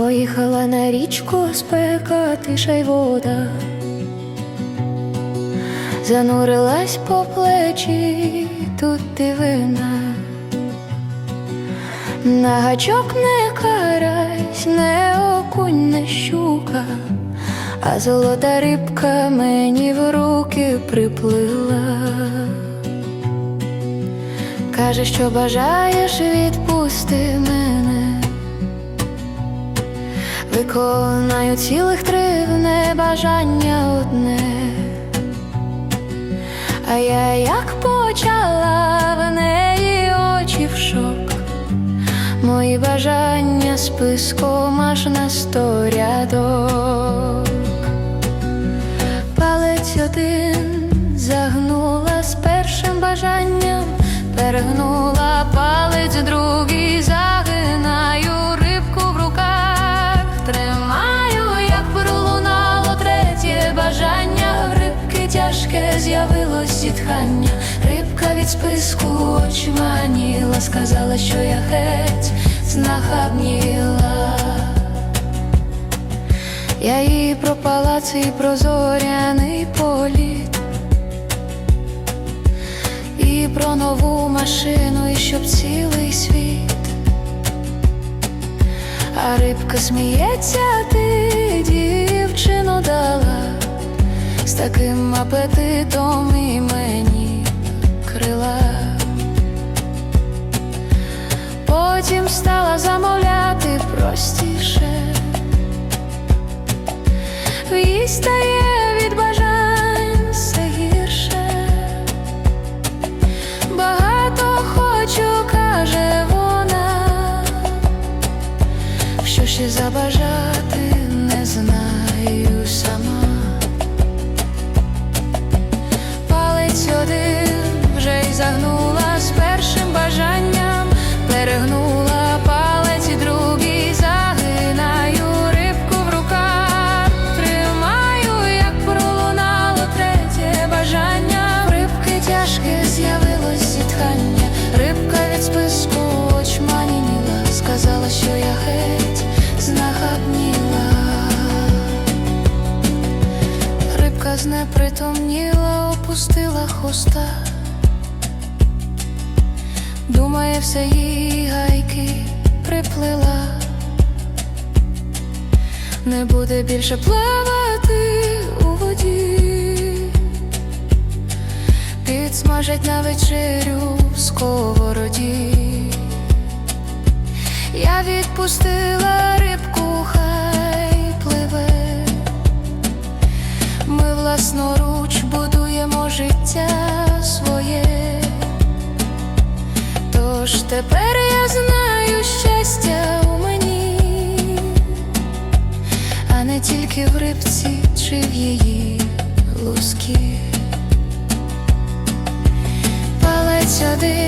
Поїхала на річку спека, тиша й вода, занурилась по плечі, тут дивина, на гачок не карась, не окунь, не щука, а золота рибка мені в руки приплила. Каже, що бажаєш, відпусти Виконаю цілих три в бажання одне. А я як почала в неї очі в шок. Мої бажання списком аж на сто рядок. Палець один загнула з першим бажанням, перегнула палець другий, загинаю з'явилось зітхання. Рибка від списку очманіла, сказала, що я геть знахабніла. Я їй про палац і про зоряний політ І про нову машину, і щоб цілий світ А рибка сміється, ти дівчину дала таким апетитом і мені крила. Потім стала замовляти простіше. Їй стає від бажань все гірше. Багато хочу, каже вона, що ще забажати не знаю від списку сказала, що я геть знахабніла. Рибка знепритомніла, опустила хвоста. Думає, все їй гайки приплила, не буде більше плавати підсмажать на вечерю в сковороді. Я відпустила рибку, хай пливе. Ми власноруч будуємо життя своє. Тож тепер я знаю щастя у мені, а не тільки в рибці чи в її лускі. Палець